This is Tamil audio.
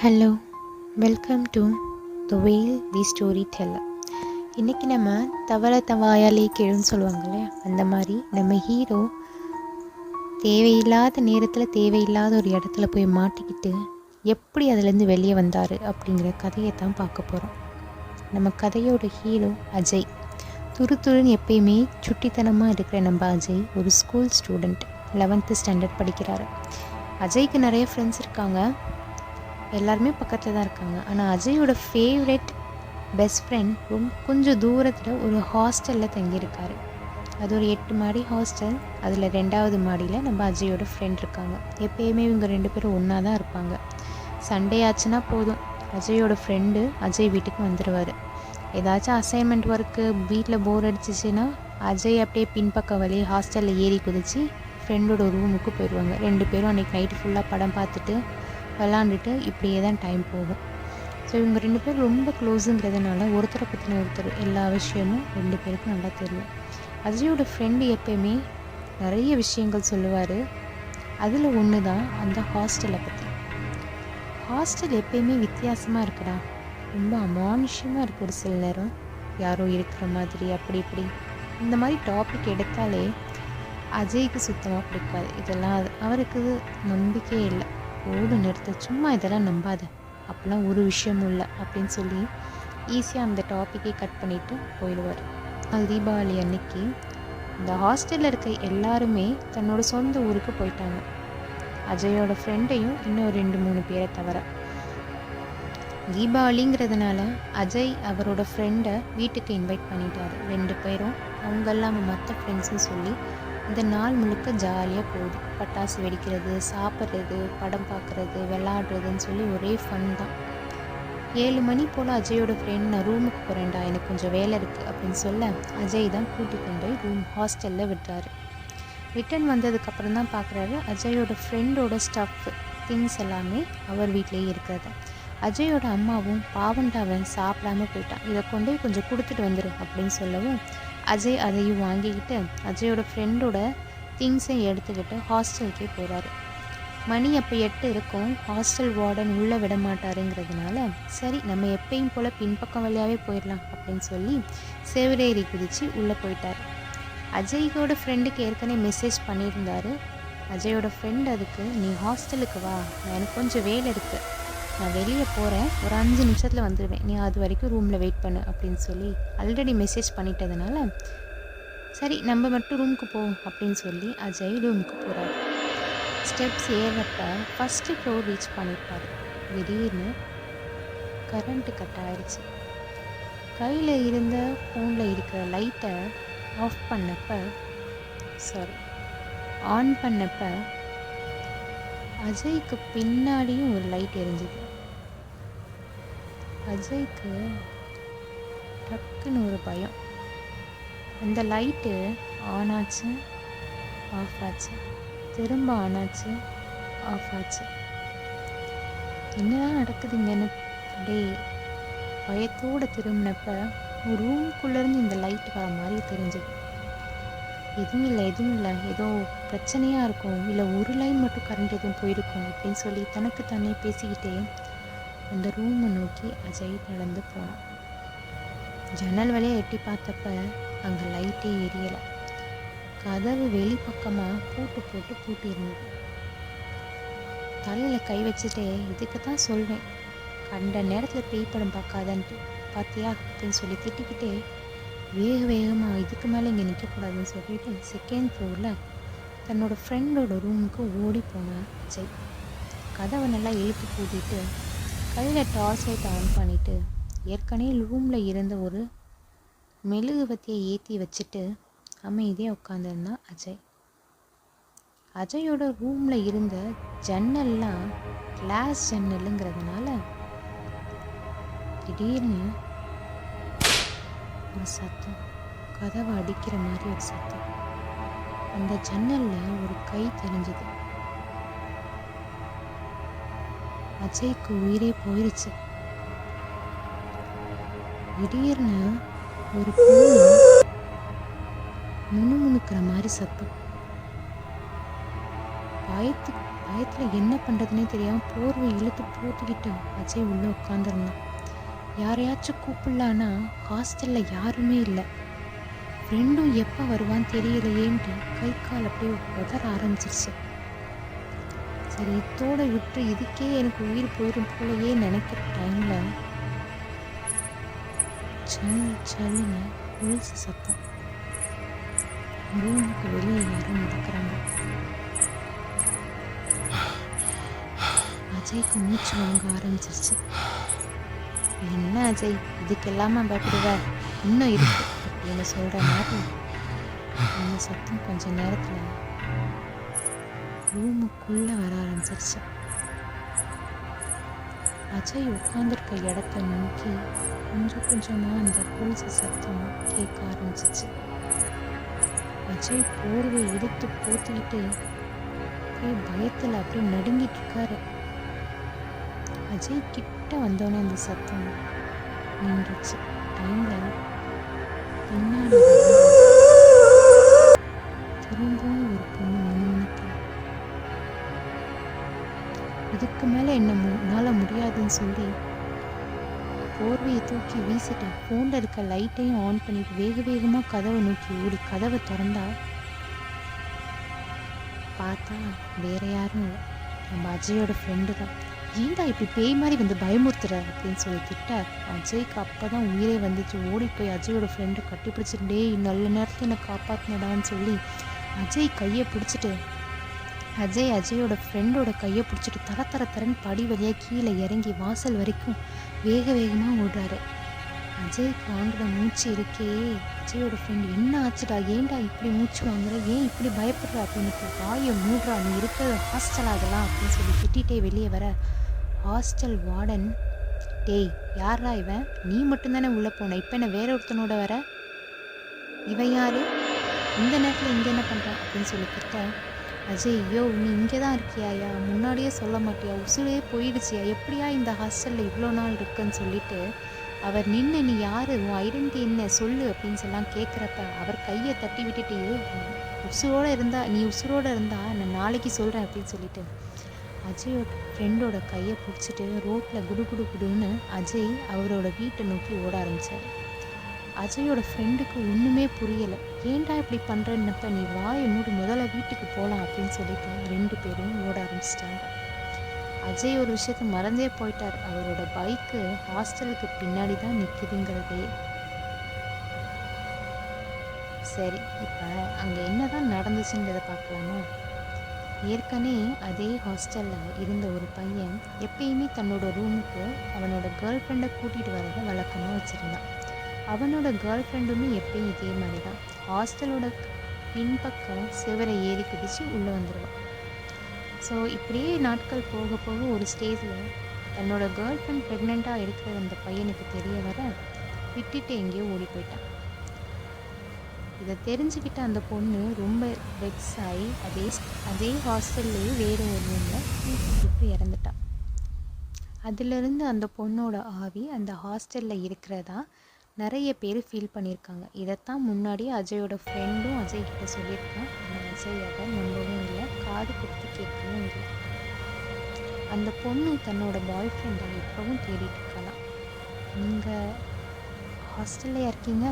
Hello welcome to the Vel the story teller இன்றைக்கி நம்ம தவற தவாயாலே கேளுன்னு சொல்லுவாங்கள்ல அந்த மாதிரி நம்ம ஹீரோ தேவையில்லாத நேரத்தில் தேவையில்லாத ஒரு இடத்துல போய் மாட்டிக்கிட்டு எப்படி அதுலேருந்து வெளியே வந்தார் அப்படிங்கிற கதையை தான் பார்க்க போகிறோம் நம்ம கதையோட ஹீரோ அஜய். துரு துருன்னு எப்பயுமே சுட்டித்தனமாக இருக்கிற நம்ம அஜய் ஒரு ஸ்கூல் ஸ்டூடெண்ட் லெவன்த்து ஸ்டாண்டர்ட் படிக்கிறாரு. அஜய்க்கு நிறைய ஃப்ரெண்ட்ஸ் இருக்காங்க. எல்லாருமே பக்கத்தில் தான் இருக்காங்க. ஆனால் அஜயோட ஃபேவரெட் பெஸ்ட் ஃப்ரெண்ட் ரொம்ப கொஞ்சம் தூரத்தில் ஒரு ஹாஸ்டலில் தங்கியிருக்காரு. அது ஒரு எட்டு மாடி ஹாஸ்டல் அதில் ரெண்டாவது மாடியில் நம்ம அஜயோட ஃப்ரெண்ட் இருக்காங்க. எப்பயுமே இவங்க ரெண்டு பேரும் ஒன்றா தான் இருப்பாங்க. சண்டே ஆச்சுன்னா போதும். அஜயோட ஃப்ரெண்டு அஜய் வீட்டுக்கு வந்துடுவார் ஏதாச்சும் அசைன்மெண்ட் ஒர்க்கு வீட்டில் போர் அடிச்சிச்சுன்னா அஜய் அப்படியே பின்பக்க வழி ஹாஸ்டலில் ஏறி குதித்து ஃப்ரெண்டோட ரூமுக்கு போயிடுவாங்க ரெண்டு பேரும் அன்றைக்கி நைட்டு ஃபுல்லாக படம் பார்த்துட்டு விளாண்டுட்டு இப்படியே தான் டைம் போகும். ஸோ இவங்க ரெண்டு பேரும் ரொம்ப க்ளோஸுங்கிறதுனால ஒருத்தரை பற்றின ஒருத்தர் எல்லா விஷயமும் ரெண்டு பேருக்கும் நல்லா தெரியும். அஜயோட ஃப்ரெண்டு எப்பயுமே நிறைய விஷயங்கள் சொல்லுவார். அதில் ஒன்று தான் அந்த ஹாஸ்டலை பற்றி ஹாஸ்டல் எப்பயுமே வித்தியாசமாக இருக்குடா. ரொம்ப அமானுஷமாக இருக்குது ஒரு சில நேரம். யாரோ இருக்கிற மாதிரி அப்படி இப்படி. இந்த மாதிரி டாபிக் எடுத்தாலே அஜய்க்கு சுத்தமாக பிடிக்காது. இதெல்லாம் அவருக்கு நம்பிக்கையே இல்லை. ஓடு நிறுத்த சும்மா இதெல்லாம் நம்பாத. அப்போல்லாம் ஒரு விஷயமும் இல்லை அப்படின்னு சொல்லி ஈஸியாக அந்த டாப்பிக்கே கட் பண்ணிவிட்டு போயிடுவார். அது தீபாவளி அன்னைக்கு இந்த ஹாஸ்டலில் இருக்க எல்லாருமே தன்னோட சொந்த ஊருக்கு போயிட்டாங்க. அஜயோட ஃப்ரெண்டையும் இன்னும் ரெண்டு மூணு பேரை தவிர. தீபாவளிங்கிறதுனால அஜய் அவரோட ஃப்ரெண்டை வீட்டுக்கு இன்வைட் பண்ணிட்டாரு. ரெண்டு பேரும் அவங்கெல்லாம் மற்ற ஃப்ரெண்ட்ஸும் சொல்லி இந்த நாள் முழுக்க ஜாலியாக போகுது. பட்டாசு வெடிக்கிறது சாப்பிட்றது படம் பார்க்குறது விளாடுறதுன்னு சொல்லி ஒரே ஃபன் தான். ஏழு மணி போல் அஜயோட ஃப்ரெண்ட் நான் ரூமுக்கு போகிறேன்டா எனக்கு கொஞ்சம் வேலை இருக்குது அப்படின்னு சொல்ல அஜய் தான் கூட்டி கொண்டு போய் ரூம் ஹாஸ்டலில் விடுறாரு ரிட்டர்ன் வந்ததுக்கப்புறம் தான் பார்க்குறாரு அஜயோட ஃப்ரெண்டோட ஸ்டஃப் திங்ஸ் எல்லாமே அவர் வீட்டிலேயே இருக்கிறத. அஜயோட அம்மாவும் பாவண்டாவன் சாப்பிடாம போயிட்டான். இதை கொண்டு போய் கொஞ்சம் கொடுத்துட்டு வந்துடும் அப்படின்னு சொல்லவும் அஜய் அதையும் வாங்கிக்கிட்டு அஜயோட ஃப்ரெண்டோட திங்ஸையும் எடுத்துக்கிட்டு ஹாஸ்டலுக்கே போகிறாரு மணி அப்போ எட்டு இருக்கும். ஹாஸ்டல் வார்டன் உள்ளே விட மாட்டாருங்கிறதுனால சரி நம்ம எப்பயும் போல் பின்பக்கம் வழியாகவே போயிடலாம் அப்படின்னு சொல்லி செவிரேறி குதித்து உள்ளே போயிட்டார். அஜய்யோட ஃப்ரெண்டுக்கு ஏற்கனவே மெசேஜ் பண்ணியிருந்தாரு. அஜயோட ஃப்ரெண்ட் அதுக்கு நீ ஹாஸ்டலுக்கு வா. எனக்கு கொஞ்சம் வேலை இருக்குது நான் வெளியே போகிறேன் ஒரு அஞ்சு நிமிஷத்தில் வந்துடுவேன் நீ அது வரைக்கும் ரூமில் வெயிட் பண்ணு அப்படின்னு சொல்லி ஆல்ரெடி மெசேஜ் பண்ணிட்டதுனால சரி நம்ம மட்டும் ரூமுக்கு போவோம் அப்படின்னு சொல்லி அஜய் ரூமுக்கு போகிறாரு ஸ்டெப்ஸ் ஏறப்ப ஃபஸ்ட்டு ஃப்ளோர் ரீச் பண்ணியிருப்பாரு திடீர்னு கரண்ட்டு கட் ஆயிடுச்சு கையில் இருந்த ஃபோனில் இருக்கிற லைட்டை ஆஃப் பண்ணப்ப சாரி ஆன் பண்ணப்ப அஜய்க்கு பின்னாடியும் ஒரு லைட் எரிஞ்சுது. அஜய்க்கு டக்குன்னு ஒரு பயம். அந்த லைட்டு ஆன் ஆச்சு ஆஃப் ஆச்சு திரும்ப ஆன் ஆச்சு ஆஃப் ஆச்சு என்னதான் நடக்குதுங்கன்னு அப்படியே பயத்தோடு திரும்பினப்ப ஒரு ரூம்குள்ளேருந்து இந்த லைட் வர மாதிரி தெரிஞ்சது. எதுவும் இல்லை எதுவும் இல்லை. ஏதோ பிரச்சனையாக இருக்கும். இல்லை ஒரு லைன் மட்டும் கரண்ட் எதுவும் போயிருக்கும் அப்படின்னு சொல்லி தனக்கு தானே பேசிக்கிட்டே அந்த ரூமை நோக்கி அஜய் நடந்து போனான். ஜன்னல் வழியாக எட்டி பார்த்தப்ப அங்கே லைட்டே எரியலை. கதவு வெளிப்பக்கமாக பூட்டு போட்டு பூட்டி இருந்தது தலையில் கை வச்சுட்டே இதுக்கு தான் சொல்வேன். கண்ட நேரத்தில் பேய் படம் பார்க்காதன்ட்டு. பார்த்தியா அப்படின்னு சொல்லி திட்டிக்கிட்டே வேக வேகமாக இதுக்கு மேலே இங்கே நிற்கக்கூடாதுன்னு சொல்லிட்டு செகண்ட் ஃப்ளோரில் தன்னோட ஃப்ரெண்டோட ரூமுக்கு ஓடி போனான் அஜய். கதவை நல்லா இழுத்து பூட்டிட்டு கையில் டார்ச் லைட் ஆன் பண்ணிவிட்டு ஏற்கனவே ரூமில் இருந்த ஒரு மெழுகுவத்தியை ஏற்றி வச்சுட்டு அமைதியாக உட்காந்துருந்தான் அஜய். அஜயோட ரூமில் இருந்த ஜன்னல்லாம் கிளாஸ் ஜன்னலுங்கிறதுனால திடீர்னு ஒரு சத்தம் கதவை அடிக்கிற மாதிரி ஒரு சத்தம். அந்த ஜன்னலில் ஒரு கை தெரிஞ்சது அஜய்க்கு உயிரே போயிருச்சு. திடீர்னு ஒரு பூனை முணுமுணுக்கிற மாதிரி சத்தம். பயத்து பயத்தில் என்ன பண்ணுறதுனே தெரியாமல் போர்வை இழுத்து போட்டுக்கிட்டான் அஜய் உள்ளே உட்காந்துருந்தான் யாரையாச்சும் கூப்பிடலான்னா ஹாஸ்டலில் யாருமே இல்லை. ஃப்ரெண்டும் எப்போ வருவான்னு தெரியலையேன்ட்டு கை கால் அப்படியே உதற ஆரம்பிச்சிருச்சு. சரி இத்தோடு விட்டு இதுக்கே எனக்கு உயிர் போயிடும் போலயே நினைக்கிற டைமில் சல் சல்லுன்னு கொலுசு சத்தம். ரூமுக்கு வெளியே யாரும் நடக்கிறாங்க. அஜய்க்கு மூச்சு வாங்க ஆரம்பிச்சிருச்சு. என்ன அஜய் இதுக்கெல்லாமா பயப்படுவ? இன்னும் இருக்கு. அப்படின்னு சொல்கிற மாதிரி. அந்த சத்தம் கொஞ்ச நேரத்தில் ரூமுக்குள்ளே வர ஆரம்பிச்சிருச்சு. அஜய் உட்காந்துருக்க இடத்த நோக்கி கொஞ்சம் கொஞ்சமாக அந்த கொலுசு சத்தம் கேட்க ஆரம்பிச்சிச்சு. அஜய் போர்வை இழுத்து போத்திக்கிட்டு அப்படியே பயத்தில் அப்படியே நடுங்கிட்டு இருக்காரு. அஜய் கிட்ட வந்தோடனே அந்த சத்தம் நின்றுச்சு. டைமில் பின்னாடி ஃபோனில் இருக்க லைட்டையும் ஆன் பண்ணிட்டு வேக வேகமாக கதவை நோக்கி ஓடி. கதவை திறந்தா பார்த்தா வேற யாரும் இல்லை. நம்ம அஜயோட ஃப்ரெண்டு தான். ஏன்டா இப்படி பேய் மாதிரி வந்து பயமுறுத்துற அப்படின்னு சொல்லி திட்ட அஜய்க்கு அப்போ தான் உயிரே வந்துச்சு. ஓடி போய் அஜயோட ஃப்ரெண்டை கட்டி பிடிச்சிட்டு டேய் நல்ல நேரத்தில் என்னை காப்பாற்றினடான்னு சொல்லி அஜய் கையை பிடிச்சிட்டு அஜய் அஜயோட ஃப்ரெண்டோட கையை பிடிச்சிட்டு தர தர தரன்னு படி வழியாக கீழே இறங்கி வாசல் வரைக்கும் வேக வேகமாக ஓடுறாரு. அஜய் வாங்குற மூச்சு இருக்கே. அஜயோட ஃப்ரெண்ட் என்ன ஆச்சுடா? ஏன்டா இப்படி மூச்சு வாங்குற? ஏன் இப்படி பயப்படுற? அப்படின்னு வாயை மூடுறா. நீ இருக்கிற ஹாஸ்டல் ஆகலாம் அப்படின்னு சொல்லி திட்டிகிட்டே வெளியே வர ஹாஸ்டல் வார்டன் டேய் யாரா இவன்? நீ மட்டும்தானே உள்ளே போன. இப்போ என்ன வேற ஒருத்தனோட வர? இவன் யாரு? இந்த நேரத்தில் இங்கே என்ன பண்ணுறான் அப்படின்னு சொல்லி கிட்ட அஜய் ஐயோ நீ இங்கே தான் இருக்கியாயா முன்னாடியே சொல்ல மாட்டியா? உசுரே போயிடுச்சியா? எப்படியா இந்த ஹாஸ்டலில் இவ்வளோ நாள் இருக்குன்னு சொல்லிட்டு அவர் நின்று நீ யார்? உன் ஐடென்டி என்ன? சொல்லு அப்படின்னு சொல்லலாம் கேட்குறப்ப அவர் கையை தட்டி விட்டுட்டு உசுரோடு இருந்தா நீ உசுரோடு இருந்தா நான் நாளைக்கு சொல்கிறேன் அப்படின்னு சொல்லிட்டு அஜயோட ஃப்ரெண்டோட கையை பிடிச்சிட்டு ரோட்டில் குடு குடு குடுன்னு அஜய் அவரோட வீட்டை நோக்கி ஓட ஆரம்பித்தார் அஜயோட ஃப்ரெண்டுக்கு ஒன்றுமே புரியலை. ஏன்டா இப்படி பண்ணுறன்னப்ப நீ வாயை மூடி முதல்ல வீட்டுக்கு போகலாம் அப்படின்னு சொல்லிட்டு ரெண்டு பேரும் ஓட ஆரம்பிச்சிட்டாங்க. அஜய் ஒரு விஷயத்த மறந்தே போயிட்டார். அவரோட பைக்கு ஹாஸ்டலுக்கு பின்னாடி தான் நிற்குதுங்கிறதே சரி இப்போ அங்கே என்ன தான் நடந்துச்சுங்கிறத பார்க்கலாமா? ஏற்கனவே அதே ஹாஸ்டலில் இருந்த ஒரு பையன் எப்பயுமே தன்னோட ரூமுக்கு அவனோட கேர்ள் ஃப்ரெண்டை கூட்டிகிட்டு வரதை வழக்கமாக வச்சுருந்தான். அவனோட கேர்ள் ஃப்ரெண்டுமே எப்பயும் இதே மாதிரி தான் ஹாஸ்டலோட பின்பக்கம் சிவரை ஏறி குதித்து உள்ளே வந்துடுவான் ஸோ இப்படியே நாட்கள் போக போக ஒரு ஸ்டேஜில் தன்னோட கேர்ள் ஃப்ரெண்ட் ப்ரெக்னெண்ட்டாக இருக்கிற அந்த பையனுக்கு தெரிய வர விட்டுட்டு எங்கேயோ ஓடி போயிட்டான். இதை தெரிஞ்சுக்கிட்ட அந்த பொண்ணு ரொம்ப வெக்ஸ் ஆகி அதே அதே ஹாஸ்டல்லையே வேறு ஒரு ரூமில் தூக்கிட்டு இறந்துட்டான் அதிலிருந்து அந்த பொண்ணோட ஆவி அந்த ஹாஸ்டலில் இருக்கிறதா நிறைய பேர் ஃபீல் பண்ணியிருக்காங்க. இதைத்தான் முன்னாடி அஜயோட ஃப்ரெண்டும் அஜய் கிட்ட சொல்லியிருக்கான். ஆனால் அஜய் அதை நம்பவும் இல்லை. காது கொடுத்து கேட்கவும் இல்லை. அந்த பொண்ணு தன்னோட பாய் ஃப்ரெண்டை எப்பவும் தேடிட்டு இருக்கலாம் நீங்கள் ஹாஸ்டல்லையா இருக்கீங்க?